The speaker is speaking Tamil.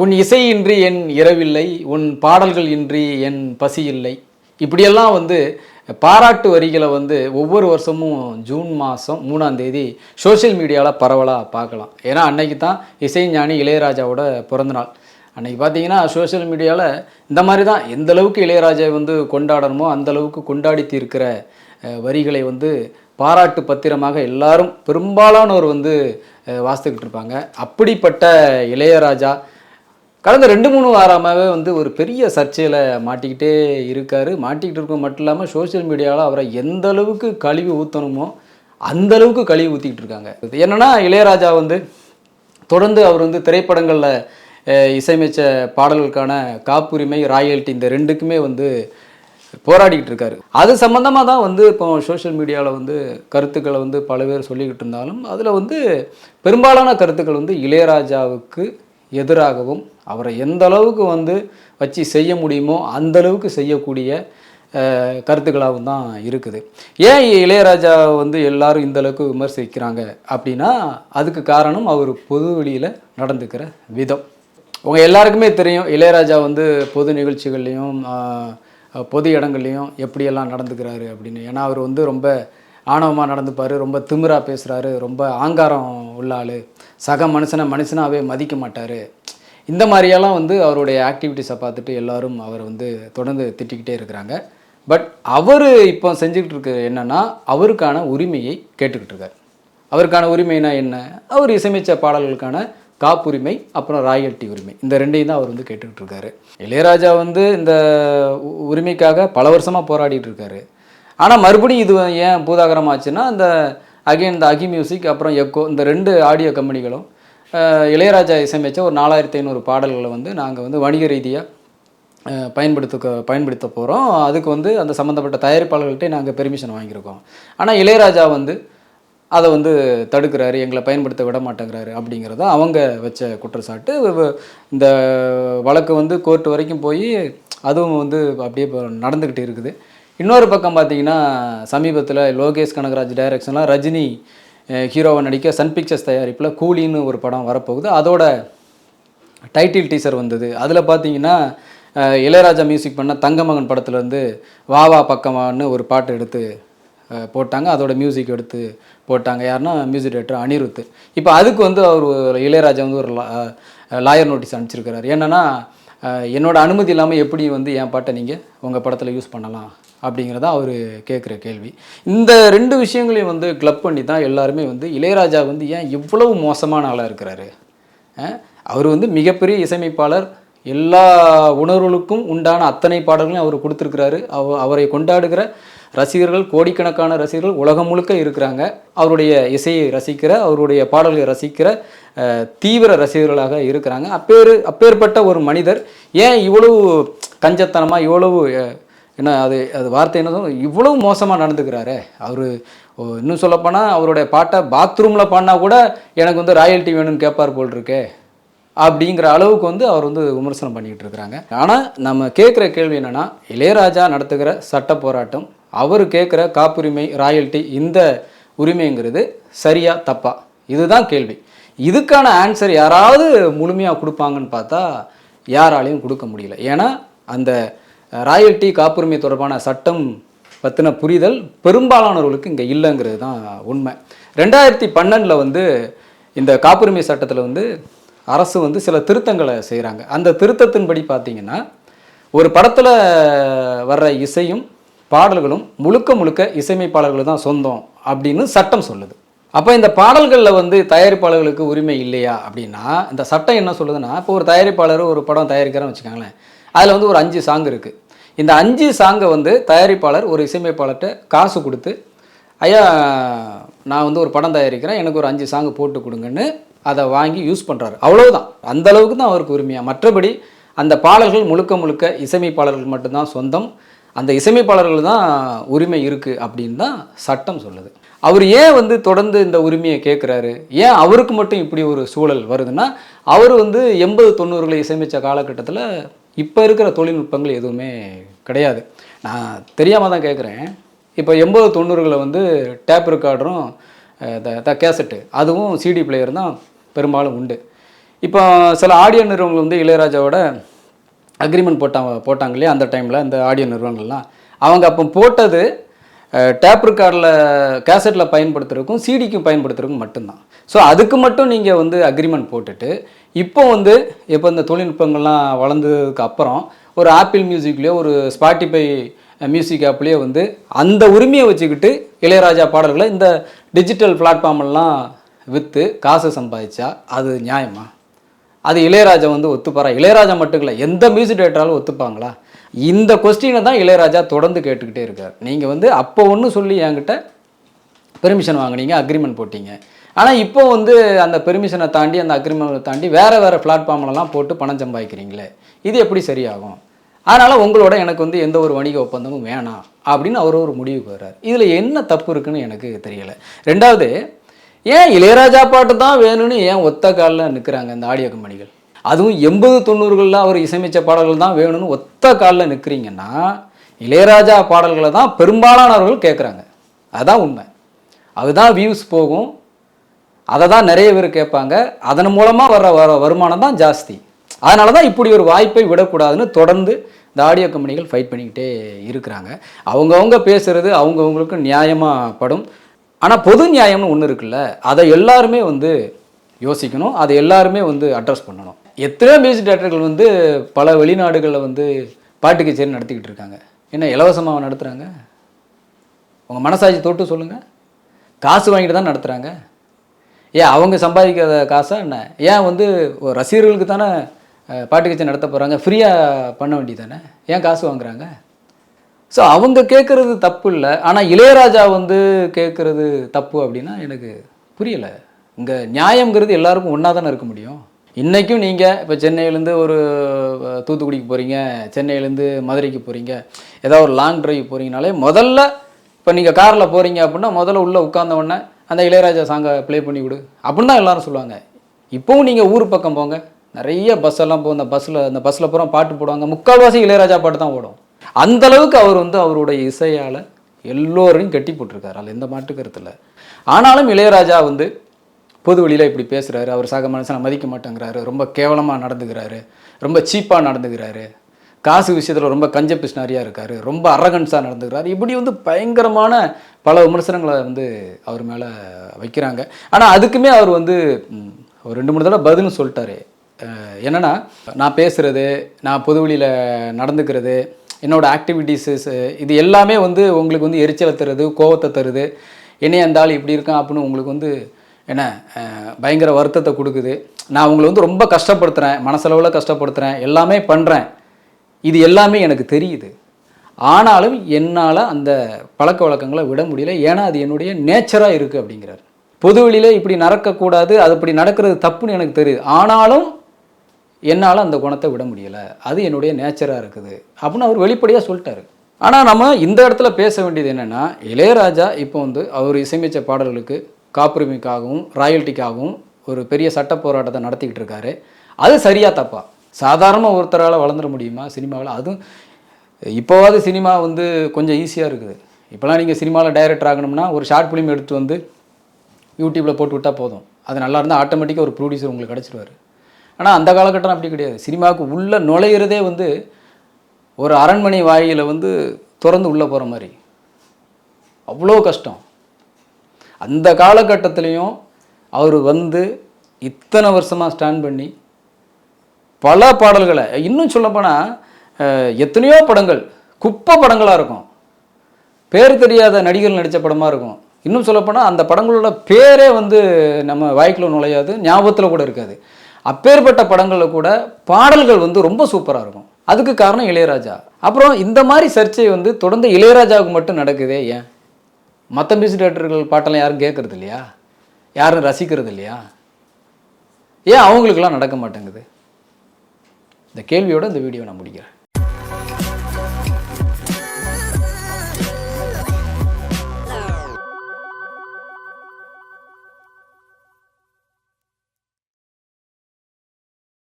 உன் இசை இன்றி என் இரவில்லை உன் பாடல்கள் இன்றி என் பசி இல்லை இப்படியெல்லாம் வந்து பாராட்டு வரிகளை வந்து ஒவ்வொரு வருஷமும் ஜூன் மாதம் மூணாம் தேதி சோஷியல் மீடியாவில் பரவலாக பார்க்கலாம். ஏன்னா அன்னைக்கு தான் இசைஞானி இளையராஜாவோட பிறந்தநாள். அன்றைக்கி பார்த்தீங்கன்னா சோஷியல் மீடியாவில் இந்த மாதிரி தான் எந்த அளவுக்கு இளையராஜா வந்து கொண்டாடணுமோ அந்த அளவுக்கு கொண்டாடி தீர்க்கிற வரிகளை வந்து பாராட்டு பத்திரமாக எல்லாரும் பெரும்பாலானோர் வந்து வாசித்துக்கிட்டு இருப்பாங்க. அப்படிப்பட்ட இளையராஜா கடந்த ரெண்டு மூணு வாரமாகவே வந்து ஒரு பெரிய சர்ச்சையில் மாட்டிக்கிட்டே இருக்கார். மாட்டிக்கிட்டு இருக்க மட்டும் இல்லாமல் சோஷியல் மீடியாவில் அவரை எந்த அளவுக்கு கழுவி ஊற்றணுமோ அந்த அளவுக்கு கழுவி ஊற்றிக்கிட்டு இருக்காங்க. இது இளையராஜா வந்து தொடர்ந்து அவர் வந்து திரைப்படங்களில் இசையமைச்ச பாடல்களுக்கான காப்புரிமை ராயல்ட்டி இந்த ரெண்டுக்குமே வந்து போராடிக்கிட்டு இருக்காரு. அது சம்மந்தமாக தான் வந்து இப்போ சோஷியல் மீடியாவில் வந்து கருத்துக்களை வந்து பல பேர் சொல்லிக்கிட்டு இருந்தாலும் அதில் வந்து பெரும்பாலான கருத்துக்கள் வந்து இளையராஜாவுக்கு எதிராகவும் அவரை எந்த அளவுக்கு வந்து வச்சு செய்ய முடியுமோ அந்த அளவுக்கு செய்யக்கூடிய கருத்துக்களாகவும் தான் இருக்குது. ஏன் இளையராஜா வந்து எல்லாரும் இந்த அளவுக்கு விமர்சிக்கிறாங்க அப்படின்னா அதுக்கு காரணம் அவர் பொது வெளியில் நடந்துக்கிற விதம். உங்கள் எல்லாருக்குமே தெரியும் இளையராஜா வந்து பொது நிகழ்ச்சிகள்லேயும் பொது இடங்கள்லையும் எப்படியெல்லாம் நடந்துக்கிறாரு அப்படின்னு. ஏன்னா அவர் வந்து ரொம்ப ஆணவமாக நடந்துப்பார் ரொம்ப திமிராக பேசுகிறாரு ரொம்ப ஆங்காரம் உள்ள ஆள். சக மனுஷனை மனுஷனாகவே மதிக்க மாட்டார். இந்த மாதிரியெல்லாம் வந்து அவருடைய ஆக்டிவிட்டீஸை பார்த்துட்டு எல்லாரும் அவரை வந்து தொடர்ந்து திட்டிக்கிட்டே இருக்கிறாங்க. பட் அவர் இப்போ செஞ்சுக்கிட்டு இருக்கிற என்னென்னா அவருக்கான உரிமையை கேட்டுக்கிட்டு இருக்கார். அவருக்கான உரிமைனா என்ன? அவர் இசையமைச்ச பாடல்களுக்கான காப்புரிமை அப்புறம் ராயல்ட்டி உரிமை. இந்த ரெண்டையும் தான் அவர் வந்து கேட்டுக்கிட்டு இருக்காரு. இளையராஜா வந்து இந்த உ- உரிமைக்காக பல வருஷமாக போராடிட்டு இருக்காரு. ஆனால் மறுபடியும் இது ஏன் பூதாகரம் ஆச்சுன்னா இந்த அகைன் இந்த அகி மியூசிக் அப்புறம் எக்கோ இந்த ரெண்டு ஆடியோ கம்பெனிகளும் இளையராஜா இசையமைச்ச ஒரு நாலாயிரத்தி ஐநூறு பாடல்களை வந்து நாங்கள் வந்து வணிக ரீதியாக பயன்படுத்த பயன்படுத்த போகிறோம் அதுக்கு வந்து அந்த சம்மந்தப்பட்ட தயாரிப்பாளர்கள்ட்டே நாங்கள் பெர்மிஷன் வாங்கியிருக்கோம். ஆனால் இளையராஜா வந்து அதை வந்து தடுக்கிறாரு எங்களை பயன்படுத்த விட மாட்டேங்கிறாரு அப்படிங்கிறத அவங்க வச்ச குற்றச்சாட்டு. இந்த வழக்கு வந்து கோர்ட் வரைக்கும் போய் அதுவும் வந்து அப்படியே இப்போ நடந்துக்கிட்டு இருக்குது. இன்னொரு பக்கம் பார்த்தீங்கன்னா சமீபத்தில் லோகேஷ் கனகராஜ் டைரக்ஷனில் ரஜினி ஹீரோவை நடிக்க சன் பிக்சர்ஸ் தயாரிப்பில் கூலின்னு ஒரு படம் வரப்போகுது. அதோட டைட்டில் டீசர் வந்தது. அதில் பார்த்தீங்கன்னா இளையராஜா மியூசிக் பண்ண தங்கமகன் படத்துலேருந்து வா வா பக்கமான்னு ஒரு பாட்டு எடுத்து போட்டாங்க. அதோட மியூசிக் எடுத்து போட்டாங்க. யாருன்னா மியூசிக் டைரக்டர் அனிருத். இப்போ அதுக்கு வந்து அவர் இளையராஜா வந்து ஒரு லாயர் நோட்டீஸ் அனுப்பிச்சிருக்கிறார். என்னென்னா என்னோடய என்னோட அனுமதி இல்லாமல் எப்படி வந்து என் பாட்டை நீங்கள் உங்கள் படத்தில் யூஸ் பண்ணலாம்? அப்படிங்கிறதா அவர் கேட்குற கேள்வி. இந்த ரெண்டு விஷயங்களையும் வந்து கிளப் பண்ணி தான் எல்லாருமே வந்து இளையராஜா வந்து ஏன் இவ்வளவு மோசமான ஆளாக இருக்கிறாரு? அவர் வந்து மிகப்பெரிய இசையமைப்பாளர். எல்லா உணர்வுகளுக்கும் உண்டான அத்தனை பாடல்களையும் அவர் கொடுத்துருக்கிறாரு. அவ அவரை கொண்டாடுகிற ரசிகர்கள் கோடிக்கணக்கான ரசிகர்கள் உலகம் முழுக்க இருக்கிறாங்க. அவருடைய இசையை ரசிக்கிற அவருடைய பாடல்களை ரசிக்கிற தீவிர ரசிகர்களாக இருக்கிறாங்க. அப்பேறு அப்பேற்பட்ட ஒரு மனிதர் ஏன் இவ்வளவு கஞ்சத்தனமாக இவ்வளவு ஏன்னா அது அது வார்த்தை என்ன சொல்ல இவ்வளவு மோசமாக நடந்துக்கிறாரே. அவர் இன்னும் சொல்லப்போனால் அவருடைய பாட்டை பாத்ரூமில் பாடினா கூட எனக்கு வந்து ராயல்ட்டி வேணும்னு கேட்பார் போல் இருக்கே அப்படிங்கிற அளவுக்கு வந்து அவர் வந்து விமர்சனம் பண்ணிக்கிட்டு இருக்கிறாங்க. ஆனால் நம்ம கேட்குற கேள்வி என்னென்னா இளையராஜா நடத்துகிற சட்ட போராட்டம் அவர் கேட்குற காப்புரிமை ராயல்ட்டி இந்த உரிமைங்கிறது சரியா தப்பா? இதுதான் கேள்வி. இதுக்கான ஆன்சர் யாராவது முழுமையாக கொடுப்பாங்கன்னு பார்த்தா யாராலையும் கொடுக்க முடியல. ஏன்னா அந்த ராயல்ட்டி காப்புரிமை தொடர்பான சட்டம் பற்றின புரிதல் பெரும்பாலானவர்களுக்கு இங்கே இல்லைங்கிறது தான் உண்மை. ரெண்டாயிரத்தி பன்னெண்டில் வந்து இந்த காப்புரிமை சட்டத்தில் வந்து அரசு வந்து சில திருத்தங்களை செய்கிறாங்க அந்த திருத்தத்தின்படி பார்த்திங்கன்னா ஒரு படத்தில் வர்ற இசையும் பாடல்களும் முழுக்க முழுக்க இசையமைப்பாளர்கள் தான் சொந்தம் அப்படின்னு சட்டம் சொல்லுது. அப்போ இந்த பாடல்களில் வந்து தயாரிப்பாளர்களுக்கு உரிமை இல்லையா அப்படின்னா இந்த சட்டம் என்ன சொல்லுதுன்னா இப்போ ஒரு தயாரிப்பாளர் ஒரு படம் தயாரிக்கிறேன்னு வச்சுக்கோங்களேன் அதில் வந்து ஒரு அஞ்சு சாங் இருக்குது இந்த அஞ்சு சாங்கை வந்து தயாரிப்பாளர் ஒரு இசையமைப்பாளர்கிட்ட காசு கொடுத்து ஐயா நான் வந்து ஒரு படம் தயாரிக்கிறேன் எனக்கு ஒரு அஞ்சு சாங்கு போட்டு கொடுங்கன்னு அதை வாங்கி யூஸ் பண்ணுறாரு அவ்வளவுதான். அந்த அளவுக்கு தான் அவருக்கு உரிமையாக மற்றபடி அந்த பாடல்கள் முழுக்க முழுக்க இசையமைப்பாளர்கள் மட்டும்தான் சொந்தம். அந்த இசையமைப்பாளர்கள் தான் உரிமை இருக்குது அப்படின்னு தான் சட்டம் சொல்லுது. அவர் ஏன் வந்து தொடர்ந்து இந்த உரிமையை கேட்குறாரு ஏன் அவருக்கு மட்டும் இப்படி ஒரு சூழல் வருதுன்னா அவர் வந்து எண்பது தொண்ணூறுகளை இசையமைச்ச காலகட்டத்தில் இப்போ இருக்கிற தொழில்நுட்பங்கள் எதுவுமே கிடையாது. நான் தெரியாமல் தான் கேட்குறேன் இப்போ எண்பது தொண்ணூறுகளில் வந்து டேப் ரெக்கார்டரும் த கேசட்டு அதுவும் சிடி பிளேயர் தான் பெரும்பாலும் உண்டு. இப்போ சில ஆடியோ நிறுவனங்கள் வந்து இளையராஜாவோட அக்ரிமெண்ட் போட்டாங்க போட்டாங்க இல்லையா? அந்த டைமில் அந்த ஆடியோ நிறுவனங்கள்லாம். அவங்க அப்போ போட்டது டேப் ரெக்கார்டில் கேசட்டில் பயன்படுத்துறதுக்கும் சிடிக்கும் பயன்படுத்துறதுக்கும் மட்டும்தான். ஸோ அதுக்கு மட்டும் நீங்கள் வந்து அக்ரிமெண்ட் போட்டுட்டு இப்போ வந்து இப்போ இந்த தொழில்நுட்பங்கள்லாம் வளர்ந்ததுக்கு அப்புறம் ஒரு ஆப்பிள் மியூசிக்லேயோ ஒரு ஸ்பாட்டிஃபை மியூசிக் ஆப்லேயோ வந்து அந்த உரிமையை வச்சுக்கிட்டு இளையராஜா பாடல்களை இந்த டிஜிட்டல் பிளாட்ஃபார்ம்லாம் விற்று காசு சம்பாதிச்சா அது நியாயமா? அது இளையராஜா வந்து ஒத்துப்பாரா? இளையராஜா மட்டும் இல்லை எந்த மியூசிக் டேரக்டராலும் ஒத்துப்பாங்களா? இந்த கொஸ்டினை தான் இளையராஜா தொடர்ந்து கேட்டுக்கிட்டே இருக்கார். நீங்கள் வந்து அப்போ ஒன்று சொல்லி என்கிட்ட பெர்மிஷன் வாங்குனீங்க அக்ரிமெண்ட் போட்டீங்க. ஆனால் இப்போ வந்து அந்த பெர்மிஷனை தாண்டி அந்த அக்ரிமெண்ட்டை தாண்டி வேறு வேறு பிளாட்ஃபார்ம்லலாம் போட்டு பணம் சம்பாதிக்கிறீங்களே இது எப்படி சரியாகும்? அதனால் உங்களோட எனக்கு வந்து எந்த ஒரு வணிக ஒப்பந்தமும் வேணாம் அப்படின்னு அவர் ஒரு முடிவுக்கு வர்றார் இதில் என்ன தப்பு இருக்குன்னு எனக்கு தெரியலை. ரெண்டாவது ஏன் இளையராஜா பாட்டு தான் வேணும்னு ஏன் ஒத்த காலில் நிற்கிறாங்க இந்த ஆடியோ கம்பெனிகள்? அதுவும் எண்பது தொண்ணூறுகளில் அவர் இசையமைச்ச பாடல்கள் தான் வேணும்னு ஒத்த காலில் நிற்கிறீங்கன்னா இளையராஜா பாடல்களை தான் பெரும்பாலானவர்கள் கேட்குறாங்க அதுதான் உண்மை. அதுதான் வியூஸ் போகும். அதை தான் நிறைய பேர் கேட்பாங்க. அதன் மூலமாக வர வர வருமானம் தான் ஜாஸ்தி. அதனால தான் இப்படி ஒரு வாய்ப்பை விடக்கூடாதுன்னு தொடர்ந்து இந்த ஆடியோ கம்பெனிகள் ஃபைட் பண்ணிக்கிட்டே இருக்கிறாங்க. அவங்கவுங்க பேசுகிறது அவங்கவுங்களுக்கு நியாயமாக படும். ஆனால் பொது நியாயம்னு ஒன்று இருக்குல்ல அதை எல்லாருமே வந்து யோசிக்கணும். அதை எல்லாருமே வந்து அட்ரஸ் பண்ணணும். எத்தனையோ மியூசிக் டேரக்டர்கள் வந்து பல வெளிநாடுகளில் வந்து பாட்டு கச்சேரி நடத்திக்கிட்டு இருக்காங்க. என்ன இலவசமாக நடத்துகிறாங்க உங்கள் மனசாட்சி தொட்டு சொல்லுங்கள் காசு வாங்கிட்டு தான் நடத்துகிறாங்க ஏன் அவங்க சம்பாதிக்காத காசாக என்ன? ஏன் வந்து ஒரு ரசிகர்களுக்கு தானே பாட்டு கச்சேரி நடத்த போகிறாங்க ஃப்ரீயாக பண்ண வேண்டியது தானே ஏன் காசு வாங்குறாங்க? ஸோ அவங்க கேட்குறது தப்பு இல்லை. ஆனால் இளையராஜா வந்து கேட்குறது தப்பு அப்படின்னா எனக்கு புரியலை. இங்கே நியாயங்கிறது எல்லாருக்கும் ஒன்றா தானே இருக்க முடியும். இன்றைக்கும் நீங்கள் இப்போ சென்னையிலேருந்து ஒரு தூத்துக்குடிக்கு போகிறீங்க சென்னையிலேருந்து மதுரைக்கு போகிறீங்க ஏதாவது ஒரு லாங் டிரைவ் போகிறீங்கனாலே முதல்ல இப்போ நீங்கள் காரில் போகிறீங்க அப்படின்னா முதல்ல உள்ளே உட்கார்ந்த உடனே அந்த இளையராஜா சாங்கை ப்ளே பண்ணி விடு. அப்படின்னு தான் எல்லோரும் சொல்லுவாங்க. இப்போவும் நீங்கள் ஊர் பக்கம் போங்க. நிறைய பஸ் எல்லாம் போகும் அந்த பஸ்ஸில் அந்த பஸ்ஸில் பூரா பாட்டு போடுவாங்க. முக்கால்வாசி இளையராஜா பாட்டு தான் ஓடும். அந்த அளவுக்கு அவர் வந்து அவருடைய இசையால் எல்லோரையும் கட்டி போட்டிருக்காரு. அதில் எந்த மாட்டு கருத்தில் ஆனாலும் இளையராஜா வந்து பொது வழியில் இப்படி பேசுகிறாரு அவர் சக மனுஷனை மதிக்க மாட்டேங்கிறாரு. ரொம்ப கேவலமாக நடந்துக்கிறாரு. ரொம்ப சீப்பாக நடந்துக்கிறாரு. காசு விஷயத்தில் ரொம்ப கஞ்ச பிஸ்னாரியாக இருக்கார். ரொம்ப அரகன்ஸாக நடந்துக்கிறார். இப்படி வந்து பயங்கரமான பல விமர்சனங்களை வந்து அவர் மேலே வைக்கிறாங்க. ஆனால் அதுக்குமே அவர் வந்து ஒரு ரெண்டு மூணு தடவை பதில்னு சொல்லிட்டாரு. என்னென்னா நான் பேசுகிறது நான் பொது வழியில் நடந்துக்கிறது என்னோடய ஆக்டிவிட்டீஸஸ் இது எல்லாமே வந்து உங்களுக்கு வந்து எரிச்சலை தருது கோவத்தை தருது. என்னைய அந்த ஆள் இப்படி இருக்கான் அப்படின்னு உங்களுக்கு வந்து என்ன பயங்கர வருத்தத்தை கொடுக்குது. நான் உங்களை வந்து ரொம்ப கஷ்டப்படுத்துகிறேன் மனசளவில் கஷ்டப்படுத்துகிறேன் எல்லாமே பண்ணுறேன் இது எல்லாமே எனக்கு தெரியுது. ஆனாலும் என்னால் அந்த பழக்க வழக்கங்களை விட முடியல. ஏன்னா அது என்னுடைய நேச்சராக இருக்குது அப்படிங்கிறார். பொது வெளியில இப்படி நடக்கக்கூடாது அது இப்படி நடக்கிறது தப்புன்னு எனக்கு தெரியுது. ஆனாலும் என்னால் அந்த குணத்தை விட முடியலை. அது என்னுடைய நேச்சராக இருக்குது. அப்படின்னு அவர் வெளிப்படையாக சொல்லிட்டாரு. ஆனால் நம்ம இந்த இடத்துல பேச வேண்டியது என்னென்னா இளையராஜா இப்போ வந்து அவர் இசையமைச்ச பாடல்களுக்கு காப்புரிமைக்காகவும் ராயல்ட்டிக்காகவும் ஒரு பெரிய சட்ட போராட்டத்தை நடத்திக்கிட்டு இருக்காரு. அது சரியா தப்பா? சாதாரணமாக ஒருத்தரால் வளர்ந்துட முடியுமா சினிமாவில்? அதுவும் இப்போவாது சினிமா வந்து கொஞ்சம் ஈஸியாக இருக்குது. இப்போலாம் நீங்கள் சினிமாவில் டைரக்டர் ஆகணும்னா ஒரு ஷார்ட் ஃபிலிம் எடுத்து வந்து யூடியூப்பில் போட்டு விட்டால் போதும். அது நல்லா இருந்தால் ஆட்டோமேட்டிக்காக ஒரு ப்ரொடியூசர் உங்களுக்கு கிடச்சிருவாரு ஆனால் அந்த காலகட்டம் அப்படி கிடையாது. சினிமாவுக்கு உள்ளே நுழையிறதே வந்து ஒரு அரண்மனை வாயில் வந்து திறந்து உள்ளே போகிற மாதிரி. அவ்வளோ கஷ்டம். அந்த காலகட்டத்திலையும் அவர் வந்து இத்தனை வருஷமாக ஸ்டாண்ட் பண்ணி பல பாடல்களை இன்னும் சொல்லப்போனால் எத்தனையோ படங்கள் குப்பை படங்களாக இருக்கும். பேர் தெரியாத நடிகர்கள் நடித்த படமாக இருக்கும். இன்னும் சொல்லப்போனால் அந்த படங்களோட பேரே வந்து நம்ம வாய்க்குள்ள நுழையாது ஞாபகத்தில் கூட இருக்காது. அப்பேற்பட்ட படங்களில் கூட பாடல்கள் வந்து ரொம்ப சூப்பராக இருக்கும். அதுக்கு காரணம் இளையராஜா. அப்புறம் இந்த மாதிரி சர்ச்சை வந்து தொடர்ந்து இளையராஜாவுக்கு மட்டும் நடக்குதே ஏன்? மற்ற மியூசிக் டேரக்டர்கள் பாட்டெல்லாம் யாரும் கேட்குறது இல்லையா யாரும் ரசிக்கிறது இல்லையா ஏன் அவங்களுக்கெல்லாம் நடக்க மாட்டேங்குது? இந்த கேள்வியோட இந்த வீடியோ நான் முடிக்கிறேன்.